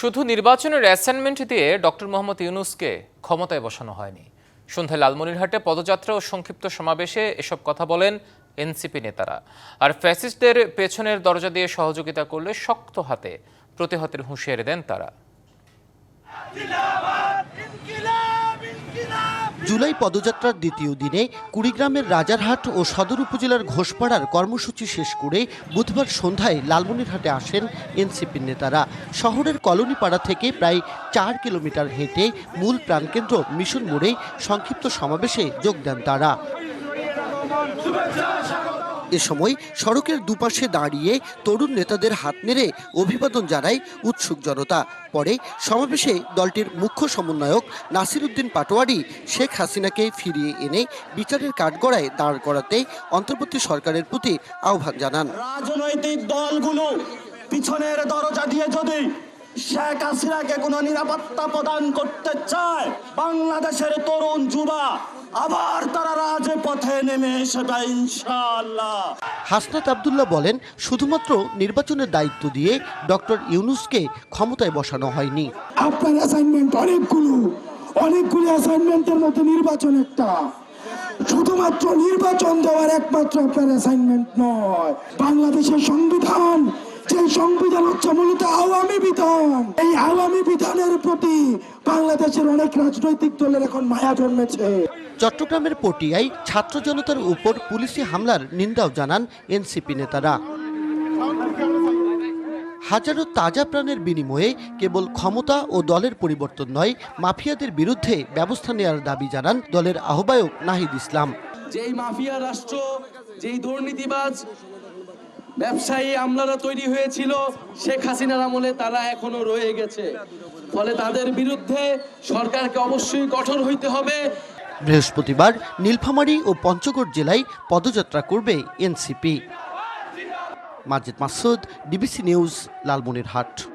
শুধু নির্বাচনের অ্যাসাইনমেন্ট দিয়ে ডক্টর মোহাম্মদ ইউনুসকে ক্ষমতায় বসানো হয়নি। সন্ধ্যায় লালমনিরহাটে পদযাত্রা ও সংক্ষিপ্ত সমাবেশে এসব কথা বলেন এনসিপি নেতারা। আর ফ্যাসিস্টদের পেছনের দরজা দিয়ে সহযোগিতা করলে শক্ত হাতে প্রতিহতের হুঁশিয়ারি দেন তারা। জুলাই পদযাত্রার দ্বিতীয় দিনে কুড়িগ্রামের রাজারহাট ও সদর উপজেলার ঘোষপাড়ার কর্মসূচি শেষ করে বুধবার সন্ধ্যায় লালমনিরহাটে আসেন এনসিপির নেতারা। শহরের কলোনিপাড়া থেকে প্রায় চার কিলোমিটার হেঁটে মূল প্রাণকেন্দ্র মিশন মোড়ে সংক্ষিপ্ত সমাবেশে যোগ দেন তারা। এ সময় সড়কের দুপাশে দাঁড়িয়ে তরুণ নেতাদের হাত নেড়ে অভিবাদন জানায় উৎসুক জনতা। পরে সমাবেশে দলটির মুখ্য সমন্বয়ক নাসির উদ্দিন পাটোয়ারি শেখ হাসিনাকে ফিরিয়ে এনে বিচারের কাঠগড়ায় দাঁড় করাতে অন্তর্বর্তী সরকারের প্রতি আহ্বান জানান। রাজনৈতিক দলগুলো পিছনের দরজা দিয়ে যদি শেখ হাসিনাকে কোনো নিরাপত্তা প্রদান করতে চায় বাংলাদেশের তরুণ যুবা আবার তারা রাজপথে নেমে এসেবে ইনশাআল্লাহ। হাসনাত আবদুল্লাহ বলেন শুধুমাত্র নির্বাচনের দায়িত্ব দিয়ে ডক্টর ইউনুসকে ক্ষমতায় বসানো হয়নি। আপনার অ্যাসাইনমেন্ট অনেকগুলো অনেকগুলো অ্যাসাইনমেন্টের মধ্যে নির্বাচন একটা। শুধুমাত্র নির্বাচন দেওয়ার একমাত্র আপনার অ্যাসাইনমেন্ট নয় বাংলাদেশের সংবিধান। যে সংবিধান হচ্ছে মূলত আওয়ামী বিধান। এই আওয়ামী বিধানের প্রতি বাংলাদেশের অনেক রাজনৈতিক দলের এখন মায়া জন্মেছে। চট্টগ্রামের পটিয়ায় ছাত্র জনতার উপর পুলিশি হামলার নিন্দাও জানান এনসিপি নেতারা। হাজারো তাজা প্রাণের বিনিময়ে কেবল ক্ষমতা ও দলের পরিবর্তন নয় মাফিয়াদের বিরুদ্ধে ব্যবস্থা নেওয়ার দাবি জানান দলের আহ্বায়ক নাহিদ ইসলাম। যেই মাফিয়া রাষ্ট্র যেই দুর্নীতিবাজ ব্যবসায়ী আমলারা তৈরি হয়েছিল, শেখ হাসিনার আমলে তারা এখনও রয়ে গেছে। ফলে তাদের বিরুদ্ধে সরকারকে অবশ্যই কঠোর হইতে হবে। বৃহস্পতিবার নীলফামারী ও পঞ্চগড় জেলায় পদযাত্রা করবে NCP. Majid Masud, DBC news, Lalmonirhat.